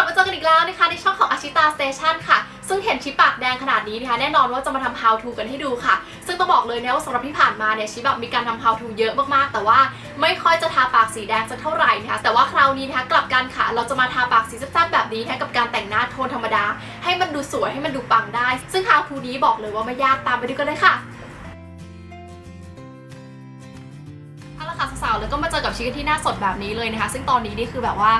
ลับมาเจอกันอีกแล้วนะคะในช่องของอาชิตาสเตชันค่ะ ซึ่งเห็นชิปปากแดงขนาดนี้นะคะแน่นอนว่าจะมาทำ how to กันให้ดูค่ะ ซึ่งต้องบอกเลยนะว่าสำหรับที่ผ่านมาเนี่ยชิปแบบมีการทำ how to เยอะมากๆ แต่ว่าไม่ค่อยจะทาปากสีแดงสักเท่าไหร่นะคะแต่ว่าคราวนี้นะคะกลับกันค่ะ เราจะมาทาปากสีแซ่บๆแบบนี้นะคะกับการแต่งหน้าโทนธรรมดา ให้มันดูสวยให้มันดูปังได้ ซึ่ง how to นี้บอกเลยว่าไม่ยากตามไปดูกันเลยค่ะเอาละค่ะสาวๆแล้วก็มาเจอกับชิคกันที่หน้าสดแบบนี้เลยนะคะ ซึ่งตอนนี้นี่คือแบบว่า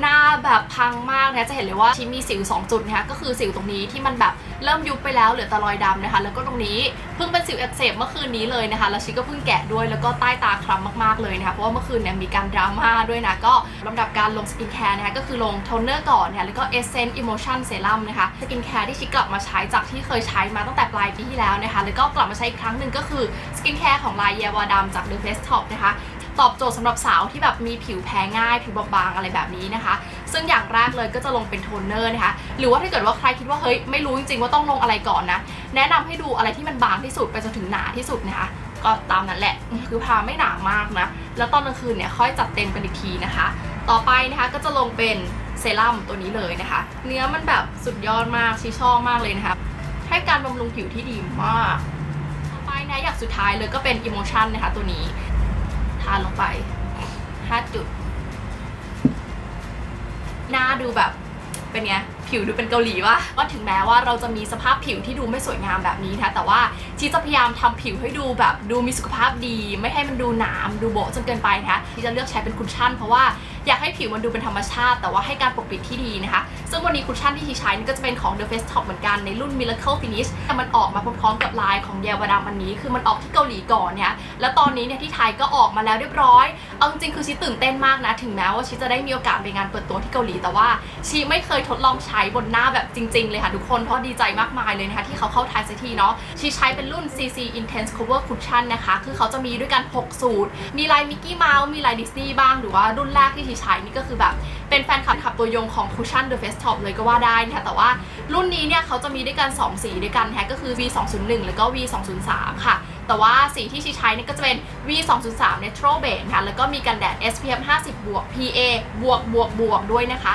หน้าแบบพังมากนะคะจะเห็นเลยว่าชิมีสิว 2 จุดนะคะก็คือสิวตรงนี้ที่มันแบบเริ่มยุบไปแล้วเหลือแต่รอยดำนะคะ แล้วก็ตรงนี้เพิ่งเป็นสิวอักเสบเมื่อคืนนี้เลยนะคะ แล้วชิก็เพิ่งแกะด้วยแล้วก็ใต้ตาคล้ำมากๆเลยนะคะเพราะว่าเมื่อคืนเนี่ยมีการดราม่าด้วยนะก็ลำดับการลงสกินแคร์นะคะก็คือลงโทนเนอร์ก่อนนะคะแล้วก็เอเซนต์อิโมชั่นเซรั่มนะคะสกินแคร์ที่ชิกลับมาใช้จากที่เคยใช้มาตั้งแต่ปลายปีที่แล้วนะคะแล้วก็กลับมาใช้อีกครั้งหนึ่งก็คือสกินแคร์ของลายเยาวาดำจาก The Face Top นะคะ ตอบโจทย์สำหรับสาวที่แบบมีผิวแพ้ง่าย ผิวบอบบางอะไรแบบนี้นะคะ ซึ่งอย่างแรกเลยก็จะลงเป็นโทนเนอร์นะคะ หรือว่าถ้าเกิดว่าใครคิดว่าเฮ้ยไม่รู้จริงๆว่าต้องลงอะไรก่อนนะ แนะนำให้ดูอะไรที่มันบางที่สุดไปจนถึงหนาที่สุดนะคะก็ตามนั้นแหละ คือพาไม่หนามากนะ แล้วตอนกลางคืนเนี่ยค่อยจัดเต็มกันอีกทีนะคะ ต่อไปนะคะก็จะลงเป็นเซรั่มตัวนี้เลยนะคะ เนื้อมันแบบสุดยอดมากชิชอบมากเลยนะคะ ให้การบำรุงผิวที่ดีมาก ต่อไปนะอย่างสุดท้ายเลยก็เป็น Emotion นะคะตัวนี้ ทานลงไป5จุด หน้าดูแบบ เป็นไง ผิวดูเป็นเกาหลีวะก็ถึงแม้ว่าเราจะมีสภาพผิวที่ดูไม่สวยงามแบบนี้นะแต่ว่าชีจะพยายามทำผิวให้ดูแบบดูมีสุขภาพดี ไม่ให้มันดูหนามดูโบะจนเกินไปนะคะที่จะเลือกใช้เป็นคุชชั่น เพราะว่าอยากให้ผิวมันดูเป็นธรรมชาติ แต่ว่าให้การปกปิดที่ดีนะคะ ซึ่งวันนี้คุชชั่นที่ชีใช้นี่ก็จะเป็นของ The Face Top เหมือนกันในรุ่น Miracle Finish แต่มันออกมาพร้อมๆกับลายของเยาวดามอันนี้ คือมันออกที่เกาหลีก่อนเนี่ยแล้วตอนนี้เนี่ยที่ไทยก็ออกมาแล้วเรียบร้อยเอาจริงคือชีตื่นเต้นมากนะ ถึงแม้ว่าชีจะได้มีโอกาสไปงานเปิดตัวที่เกาหลีแต่ว่าชีไม่เคยทดลองใช้บนหน้าแบบจริง ๆ เลยค่ะทุกคน เพราะดีใจมากมายเลยนะคะ ที่เขาเข้าไทยสักทีเนาะชีใช้เป็นรุ่น CC Intense Cover Cushion นะคะ คือเขาจะมีด้วยกัน 6 สูตร มีลายมิกกี้เมาส์มีลายดิสนีย์บ้างหรือว่ารุ่นแรกที่ชีใช้นี่ก็คือแบบเป็นแฟนคลับขับตัวยงของ Cushion The Face Top เลยก็ว่าได้นะคะแต่ว่ารุ่นนี้เนี่ยเขาจะมีด้วยกัน 2 สีด้วยกันนะคะก็คือ V 2 0 1 แล้วก็ V 2 0 3 ค่ะ แต่ว่าสีที่ชีใช้เนี่ยก็จะเป็น V 2 0 3 Natural Base ค่ะแล้วก็มีกันแดด SPF 50บวก PA บวกบวกบวกด้วยนะคะ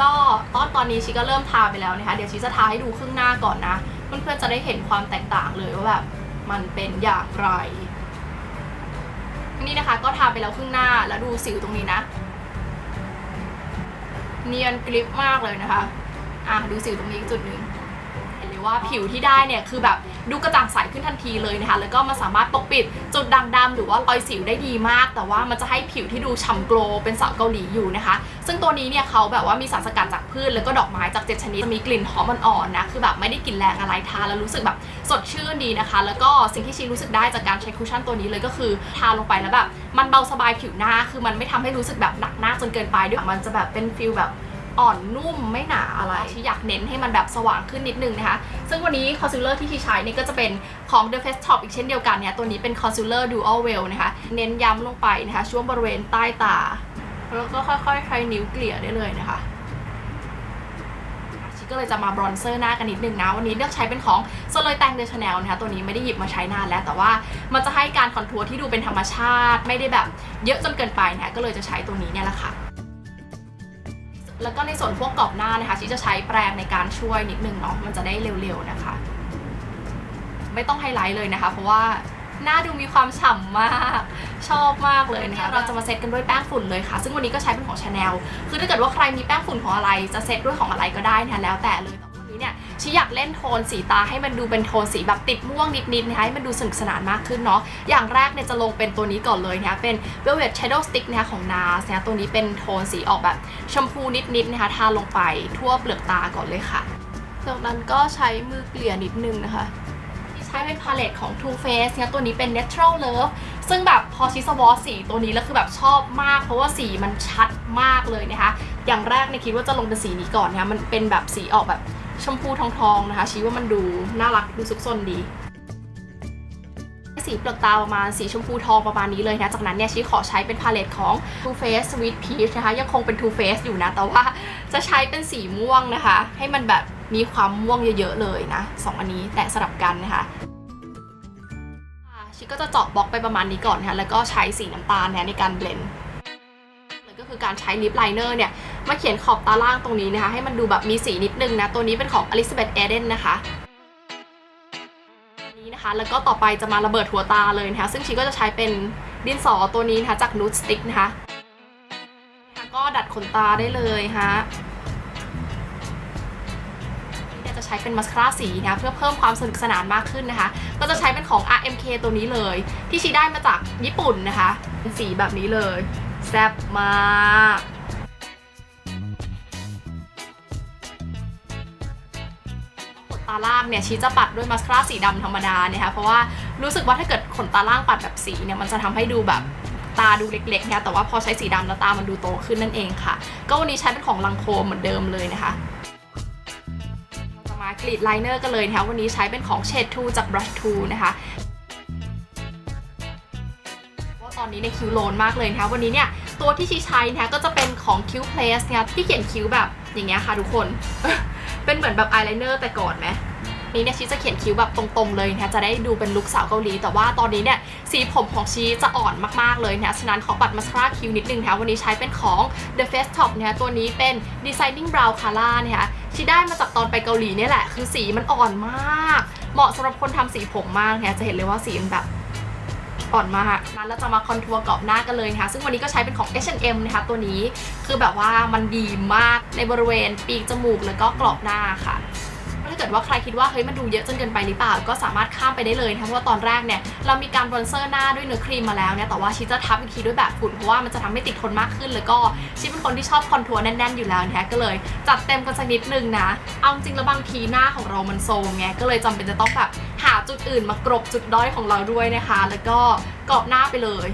ก็ตอนตอนนี้ชิก็เริ่มทาไปแล้วนะคะ เดี๋ยวชิจะทาให้ดูครึ่งหน้าก่อนนะ เพื่อนๆจะได้เห็นความแตกต่างเลยว่าแบบมันเป็นอย่างไรนี่นะคะก็ทาไปแล้วครึ่งหน้าแล้วดูสิวตรงนี้นะ เนียนกริบมากเลยนะคะ อะดูสิวตรงนี้จุดหนึ่งเห็นเลยว่าผิวที่ได้เนี่ยคือแบบ ดูกระจ่างใสขึ้นทันทีเลยนะคะ แล้วก็มันสามารถปกปิดจุดด่างดำหรือว่ารอยสิวได้ดีมาก แต่ว่ามันจะให้ผิวที่ดูฉ่ำโกลว์เป็นสาวเกาหลีอยู่นะคะ ซึ่งตัวนี้เนี่ยเขาแบบว่ามีสารสกัดจากพืชแล้วก็ดอกไม้จากเจ็ดชนิดมีกลิ่นหอมอ่อนๆนะคือแบบไม่ได้กลิ่นแรงอะไรทาแล้วรู้สึกแบบสดชื่นดีนะคะ แล้วก็สิ่งที่ชีรู้สึกได้จากการใช้คุชชั่นตัวนี้เลยก็คือทาลงไปแล้วแบบมันเบาสบายผิวหน้าคือมันไม่ทำให้รู้สึกแบบหนักหน้าจนเกินไปด้วยมันจะแบบเป็นฟิลแบบ อ่อนนุ่มไม่หนาอะไรที่อยากเน้นให้มันแบบสว่างขึ้นนิดนึงนะคะ ซึ่งวันนี้คอนซีลเลอร์ที่ที่ใช้นี่ก็จะเป็นของ The Face Top อีกเช่นเดียวกันเนี่ยตัวนี้เป็นคอนซีลเลอร์ Dual Well นะคะ เน้นย้ำลงไปนะคะ ช่วงบริเวณใต้ตา แล้วก็ค่อยๆใช้นิ้วเกลี่ยได้เลยนะคะชิก็เลยจะมาบรอนเซอร์หน้ากันนิดนึงนะ วันนี้เลือกใช้เป็นของโซลยแตงเดชแนลนะคะตัวนี้ไม่ได้หยิบมาใช้นานแล้ว แต่ว่ามันจะให้การคอนทัวร์ที่ดูเป็นธรรมชาติ ไม่ได้แบบเยอะจนเกินไปนะก็เลยจะใช้ตัวนี้เนี่ยแหละค่ะ แล้วก็ในส่วนพวกกรอบหน้านะคะชิจะใช้แปรงในการช่วยนิดนึงเนาะมันจะได้เร็วๆนะคะ ไม่ต้องไฮไลท์เลยนะคะ เพราะว่าหน้าดูมีความฉ่ำมาก ชอบมากเลยนะคะเราจะมาเซตกันด้วยแป้งฝุ่นเลยค่ะ ซึ่งวันนี้ก็ใช้เป็นของชาแนลคือถ้าเกิดว่าใครมีแป้งฝุ่นของอะไรจะเซตด้วยของอะไรก็ได้นะคะแล้วแต่เลยแต่วั นนี้เนี่ยชิอยากเล่นโทนสีตาให้มันดูเป็นโทนสีแบบติดม่วงนิดๆนะคะให้มันดูสนุกสนานมากขึ้นเนาะอย่างแรกเนี่ยจะลงเป็นตัวนี้ก่อนเลยนะคะเป็น Velvet Shadow Stick นะคะของ NARS นะคะตัวนี้เป็นโทนสีออกแบบชมพูนิดๆนะคะทาลงไปทั่วเปลือกตาก่อนเลยค่ะจากนั้นก็ใช้มือเกลี่ยนิดนึงนะคะใช้เป็นพาเลตของ Too Faced เนี่ยตัวนี้เป็น Natural Love ซึ่งแบบพอชิสวอสีตัวนี้แล้วคือแบบชอบมาก เพราะว่าสีมันชัดมากเลยนะคะ อย่างแรกเนี่ยคิดว่าจะลงเป็นสีนี้ก่อนนะคะมันเป็นแบบสีออกแบบ ชมพูทองๆนะคะ ชี้ว่ามันดูน่ารักดูซุกซนดี สีเปลือกตาประมาณสีชมพูทองประมาณนี้เลยนะ จากนั้นเนี่ยชี้ขอใช้เป็นพาเลตของ Too Faced Sweet Peach นะคะ ยังคงเป็น Too Faced อยู่นะ แต่ว่าจะใช้เป็นสีม่วงนะคะ ให้มันแบบมีความม่วงเยอะๆเลยนะสองอันนี้แตะสลับกันนะคะชิก็จะเจาะบล็อกไปประมาณนี้ก่อนนะคะแล้วก็ใช้สีน้ำตาลเนี่ยในการเบลนด์เลยก็คือการใช้ลิปไลเนอร์เนี่ย มาเขียนขอบตาล่างตรงนี้นะคะ ให้มันดูแบบมีสีนิดนึงนะ ตัวนี้เป็นของ Elizabeth Eden นะคะนี้นะคะ แล้วก็ต่อไปจะมาระเบิดหัวตาเลยนะคะ ซึ่งชีก็จะใช้เป็นดินสอตัวนี้นะคะจาก Nude Stick นะคะก็ดัดขนตาได้เลยฮะนี่จะใช้เป็นมัสคาร่าสีนะเพื่อเพิ่มความสนุกสนานมากขึ้นนะคะ ก็จะใช้เป็นของ RMK ตัวนี้เลย ที่ชีได้มาจากญี่ปุ่นนะคะ เป็นสีแบบนี้เลย แซ่บมาก ตาล่างเนี่ยชีจะปัดด้วยมัสคาร่าสีดำธรรมดาเนี่ยค่ะเพราะว่ารู้สึกว่าถ้าเกิดขนตาล่างปัดแบบสีเนี่ยมันจะทำให้ดูแบบตาดูเล็กๆนะคะแต่ว่าพอใช้สีดำแล้วตามันดูโตขึ้นนั่นเองค่ะ ก็วันนี้ใช้เป็นของลังโคมเหมือนเดิมเลยนะคะมากรีดไลเนอร์กันเลยนะคะวันนี้ใช้เป็นของ Shade 2จาก Brush 2นะคะว่าตอนนี้ในคิ้วโลนมากเลยนะคะวันนี้เนี่ยตัวที่ชีใช้นะคะก็จะเป็นของคิ้ว Place นะคะที่เขียนคิ้วแบบอย่างเงี้ยค่ะทุกคน เป็นเหมือนแบบอายไลเนอร์แต่ก่อนไหมนี่เนี่ยชีจะเขียนคิ้วแบบตรงๆเลยนะคะจะได้ดูเป็นลุคสาวเกาหลี แต่ว่าตอนนี้เนี่ยสีผมของชีจะอ่อนมากๆเลยนะคะฉะนั้นขอปัดมาสคาร่าคิ้วนิดนึงนะคะวันนี้ใช้เป็นของ The Face Top นะคะตัวนี้เป็น Designing Brow Color นะคะชีได้มาจากตอนไปเกาหลีเนี่ยแหละ คือสีมันอ่อนมาก เหมาะสำหรับคนทำสีผมมากนะคะจะเห็นเลยว่าสีมันแบบ อ่อนมากนั้นเราจะมาคอนทัวร์กรอบหน้ากันเลยนะคะซึ่งวันนี้ก็ใช้เป็นของ H&M นะคะตัวนี้คือแบบว่ามันดีมากในบริเวณปีกจมูกแล้วก็กรอบหน้าค่ะถ้าเกิดว่าใครคิดว่าเฮ้ยมันดูเยอะจนเกินไปหรือเปล่า ก็สามารถข้ามไปได้เลยนะเพราะว่าตอนแรกเนี่ยเรามีการบรอนเซอร์หน้าด้วยเนื้อครีมมาแล้วเนี่ยแต่ว่าชิจะทับอีกทีด้วยแบบฝุ่นเพราะว่ามันจะทำให้ติดทนมากขึ้น แล้วก็ชิเป็นคนที่ชอบคอนทัวร์แน่นๆอยู่แล้วนะก็เลยจัดเต็มกันสักนิดนึงนะเอาจริงแล้วบางทีหน้าของเรามันโซมไงก็เลยจำเป็นจะต้องแบบ จุดอื่นมากรบจุดด้อยของเราด้วยนะคะ แล้วก็กรอบหน้าไปเลย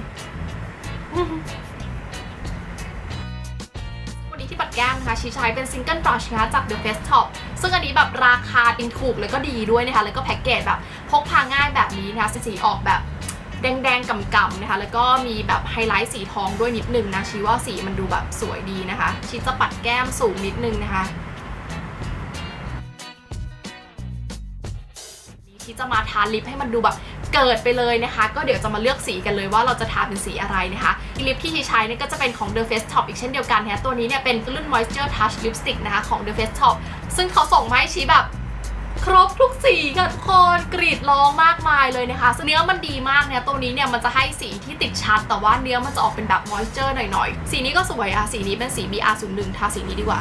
วันนี้ที่ปัดแก้มนะคะชีใช้เป็นซิงเกิลบรัชนะคะจาก The Face Top ซึ่งอันนี้แบบราคาอินถูกแล้วก็ดีด้วยนะคะ แล้วก็แพ็กเกจแบบพกพาง่ายแบบนี้นะคะสีออกแบบแดงๆกำๆนะคะ แล้วก็มีแบบไฮไลท์สีทองด้วยนิดนึงนะชีว่าสีมันดูแบบสวยดีนะคะชีจะปัดแก้มสูงนิดนึงนะคะ ที่จะมาทาลิปให้มันดูแบบเกิดไปเลยนะคะ ก็เดี๋ยวจะมาเลือกสีกันเลยว่าเราจะทาเป็นสีอะไรนะคะลิปที่ชีใช้เนี่ยก็จะเป็นของ The Face Top อีกเช่นเดียวกันนะะตัวนี้เนี่ยเป็นรุ่น Moisture Touch Lipstick นะคะของ The Face Top ซึ่งเขาส่งมาให้ชีแบบครบทุกสีค่ะทุกคนกรีดร้องมากมายเลยนะคะเนื้อมันดีมากเนี่ยตัวนี้เนี่ยมันจะให้สีที่ติดชัด แต่ว่าเนื้อมันจะออกเป็นแบบ moisture หน่อยๆ สีนี้ก็สวยอะสีนี้เป็นสี BR01 ทาสีนี้ดีกว่า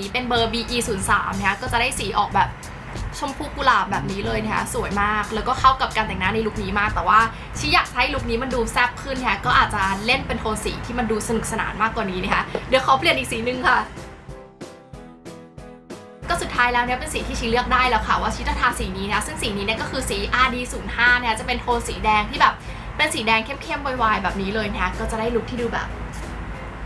นี้เป็นเบอร์ BE03 นะคะก็จะได้สีออกแบบชมพูกุหลาบแบบนี้เลยนะคะสวยมาก แล้วก็เข้ากับการแต่งหน้าในลุคนี้มาก แต่ว่าชีอยากให้ลุคนี้มันดูแซ่บขึ้นนะคะก็อาจจะเล่นเป็นโทนสีที่มันดูสนุกสนานมากกว่านี้นะคะเดี๋ยวขอเปลี่ยนอีกสีหนึงค่ะก็สุดท้ายแล้วเนี่ยเป็นสีที่ชีเลือกได้แล้วค่ะ ว่าชีจะทาสีนี้นะซึ่งสีนี้เนี่ยก็คือสี RD05 เนี่ยจะเป็นโทนสีแดงที่แบบเป็นสีแดงเข้มๆวายๆแบบนี้เลยนะคะก็จะได้ลุคที่ดูแบบ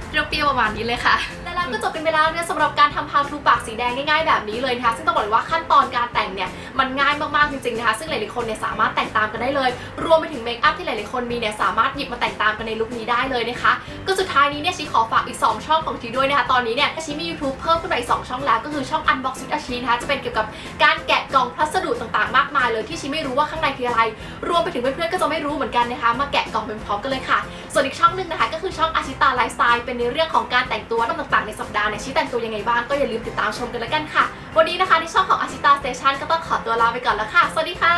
เปรี้ยวๆประมาณนี้เลยค่ะ แล้วก็จบกันไปแล้วเนี่ยสำหรับการทำ how to ปากสีแดงง่ายๆแบบนี้เลยนะคะซึ่งต้องบอกเลยว่าขั้นตอนการแต่งเนี่ยมันง่ายมากๆจริงๆนะคะซึ่งหลายๆคนเนี่ยสามารถแต่งตามกันได้เลย รวมไปถึงเมคอัพที่หลายๆคนมีเนี่ยสามารถหยิบมาแต่งตามกันในลุคนี้ได้เลยนะคะก็สุดท้ายนี้เนี่ยชีขอฝากอีก 2 ช่องของชีด้วยนะคะตอนนี้เนี่ยชีมี YouTube เพิ่มขึ้นมาอีก2ช่องแล้วก็คือช่อง Unbox with อาชีนะคะจะเป็นเกี่ยวกับการแกะกล่องพัสดุต่างๆ มากมายเลยที่ชีไม่รู้ว่าข้างในคืออะไร รวมไปถึงเพื่อนๆก็จะไม่รู้เหมือนกันนะคะมาแกะกล่องเป็นพร้อมกันเลยค่ะ ส่วนอีกช่องหนึงนะคะก็คือช่องอาชิตาไลฟ์สไตล์เป็นในเรื่องของการแต่งตัวต่างๆในสัปดาห์เนี่ยชีแต่งตัวยังไงบ้างก็อย่าลืมติดตามชมกันแล้วกันค่ะ วันนี้นะคะในช่องของอาชิตาสเตชันก็ต้องขอตัวลาไปก่อนแล้วค่ะ สวัสดีค่ะ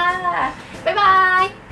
บ๊ายบาย